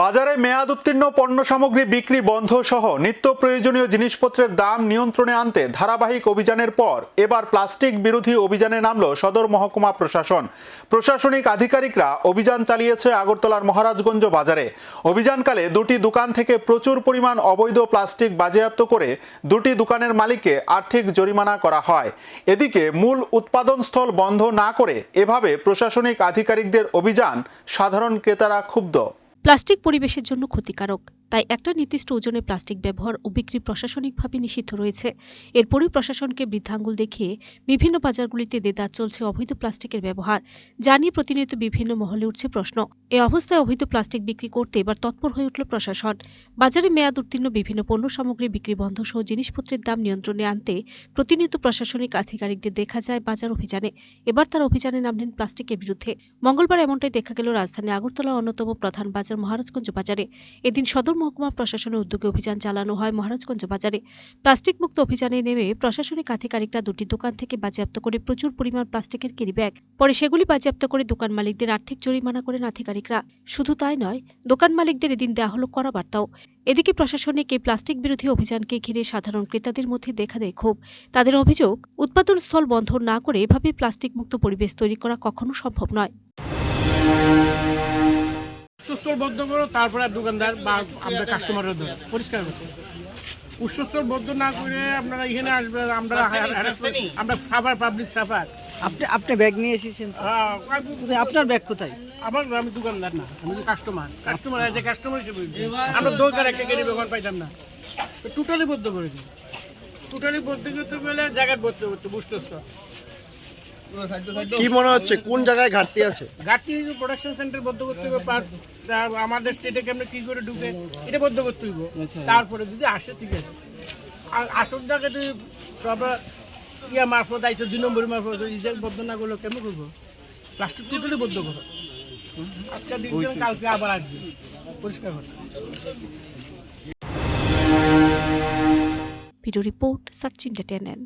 বাজারে মেয়াদ উত্তীর্ণ পণ্য সামগ্রী বিক্রি বন্ধ সহ নিত্য প্রয়োজনীয় জিনিসপত্রের দাম নিয়ন্ত্রণে আনতে ধারাবাহিক অভিযানের পর এবার প্লাস্টিক বিরোধী অভিযানে নামল সদর মহকুমা প্রশাসন। প্রশাসনিক আধিকারিকরা অভিযান চালিয়েছে আগরতলার মহারাজগঞ্জ বাজারে। অভিযানকালে দুটি দোকান থেকে প্রচুর পরিমাণ অবৈধ প্লাস্টিক বাজেয়াপ্ত করে দুটি দোকানের মালিককে আর্থিক জরিমানা করা হয়। এদিকে মূল উৎপাদনস্থল বন্ধ না করে এভাবে প্রশাসনিক আধিকারিকদের অভিযান সাধারণ ক্রেতারা ক্ষুব্ধ। প্লাস্টিক পরিবেশের জন্য ক্ষতিকারক, তাই একটা নির্দিষ্ট ওজনে প্লাস্টিক ব্যবহার ও বিক্রি প্রশাসনিকভাবে নিষিদ্ধ রয়েছে। এরপরই প্রশাসনকে বৃদ্ধাঙ্গুল দেখিয়ে বিভিন্ন বাজারগুলিতে দেদার চলছে অবৈধ প্লাস্টিকের ব্যবহার, যা নিয়ে প্রতিনিয়ত বিভিন্ন মহলে উঠছে প্রশ্ন। এ অবস্থায় অবৈধ প্লাস্টিক বিক্রি করতে এবার তৎপর হয়ে উঠল প্রশাসন। বাজারে মেয়াদ উত্তীর্ণ বিভিন্ন পণ্য সামগ্রী বিক্রি বন্ধ সহ জিনিসপত্রের দাম নিয়ন্ত্রণে আনতে প্রতিনিয়ত প্রশাসনিক আধিকারিকদের দেখা যায় বাজার অভিযানে। এবার তার অভিযানে নামলেন প্লাস্টিকের বিরুদ্ধে। মঙ্গলবার এমনটাই দেখা গেল রাজধানী আগরতলার অন্যতম প্রধান বাজার মহারাজগঞ্জ বাজারে। এদিন সদর মহকুমা প্রশাসনের উদ্যোগে অভিযান চালানো হয় মহারাজগঞ্জ বাজারে। প্লাস্টিক মুক্ত অভিযানে নেমে প্রশাসনিক আধিকারিকরা দুটি দোকান থেকে বাজেয়াপ্ত করে প্রচুর পরিমাণ প্লাস্টিকের ক্যারি ব্যাগ। পরে সেগুলি বাজেয়াপ্ত করে দোকান মালিকদের আর্থিক জরিমানা করেন আধিকারিকরা। শুধু তাই নয়, দোকান মালিকদের এদিন দেওয়া হলো কড়া বার্তাও। এদিকে প্রশাসনিক এই প্লাস্টিক বিরোধী অভিযানকে ঘিরে সাধারণ ক্রেতাদের মধ্যে দেখা দেয় ক্ষোভ। তাদের অভিযোগ, উৎপাদন স্থল বন্ধ না করে এভাবে প্লাস্টিক মুক্ত পরিবেশ তৈরি করা কখনো সম্ভব নয়। উৎসস্থল বদ্ধ করো তারপরে দোকানদার বা আমরা কাস্টমারের ধরো। পরিষ্কার করতে উচ্চস্তর বদ্ধ না করে আপনারা এখানে আসবেন আমরা আমরা সাফার পাবলিক সাফার আপনি আপনি ব্যাগ নিয়ে এসেছেন আপনার ব্যাগ কোথায়? আমার আমি দোকানদার না আমি কাস্টমার কাস্টমার আছে কাস্টমার হিসেবে আমরা দরকার একটা গাড়ি ব্যবহার পাইতাম না। টোটালি বদ্ধ করে দিই। টোটালি বদ্ধ করতে গেলে জায়গায় বদ্ধ করতে বুস্টস্থল কি মনে হচ্ছে? কোন জায়গায় ঘাটতি আছে? ঘাটতি প্রোডাকশন সেন্টার বদ্ধ করতে হবে পার তা- আমাদের স্টেটে কেমন কি করে ঢুকে এটা বদ্ধ করতে হইব। তারপরে যদি আসে ঠিক আছে। আর আসল জায়গাতে সব ইয়া মারফত দায়িত্ব দুই নম্বর মারফত ইজা বদ্ধ না করলে কেমন করব? প্লাস্টিক টোটালি বদ্ধ করো। আজকে দিন কালকে আবার আসবে। পরিষ্কার করতে ভিডিও রিপোর্ট সার্চ ইন্টারটেনমেন্ট